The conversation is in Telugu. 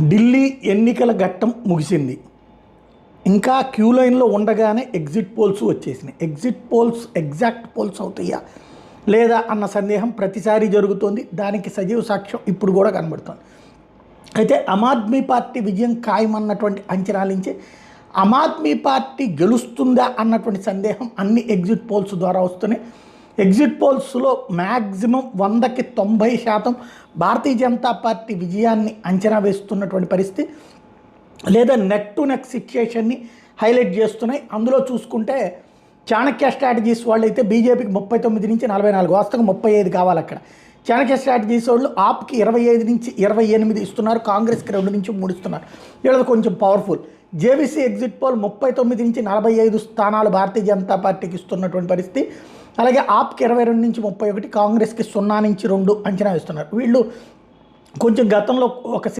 ఢిల్లీ ఎన్నికల ఘట్టం ముగిసింది. ఇంకా క్యూ లైన్లో ఉండగానే ఎగ్జిట్ పోల్స్ వచ్చేసినాయి. ఎగ్జిట్ పోల్స్ ఎగ్జాక్ట్ పోల్స్ అవుతాయా లేదా అన్న సందేహం ప్రతిసారి జరుగుతోంది. దానికి సజీవ సాక్ష్యం ఇప్పుడు కూడా కనబడుతోంది. అయితే ఆమ్ ఆద్మీ పార్టీ విజయం ఖాయమన్నటువంటి అంచనాలించి ఆమ్ ఆద్మీ పార్టీ గెలుస్తుందా అన్నటువంటి సందేహం అన్ని ఎగ్జిట్ పోల్స్ ద్వారా వస్తున్నాయి. ఎగ్జిట్ పోల్స్లో మ్యాక్సిమం వందకి తొంభై శాతం భారతీయ జనతా పార్టీ విజయాన్ని అంచనా వేస్తున్నటువంటి పరిస్థితి. లేదా నెట్ టు నెక్ సిచ్యుయేషన్ని హైలైట్ చేస్తున్నాయి. అందులో చూసుకుంటే చాణక్య స్ట్రాటజీస్ వాళ్ళు అయితే బీజేపీకి ముప్పై తొమ్మిది నుంచి నలభై నాలుగు వాస్తవం ముప్పై ఐదు కావాలి అక్కడ. చాణక్య స్ట్రాటజీస్ వాళ్ళు ఆప్కి ఇరవై ఐదు నుంచి ఇరవై ఎనిమిది ఇస్తున్నారు. కాంగ్రెస్కి రెండు నుంచి మూడు ఇస్తున్నారు. వీళ్ళది కొంచెం పవర్ఫుల్. జేవీసీ ఎగ్జిట్ పోల్ ముప్పై తొమ్మిది నుంచి నలభై ఐదు స్థానాలు భారతీయ జనతా పార్టీకి ఇస్తున్నటువంటి పరిస్థితి. అలాగే ఆప్కి ఇరవై రెండు నుంచి ముప్పై ఒకటి కాంగ్రెస్కి సున్నా నుంచి రెండు అంచనా వేస్తున్నారు. వీళ్ళు కొంచెం గతంలో ఒక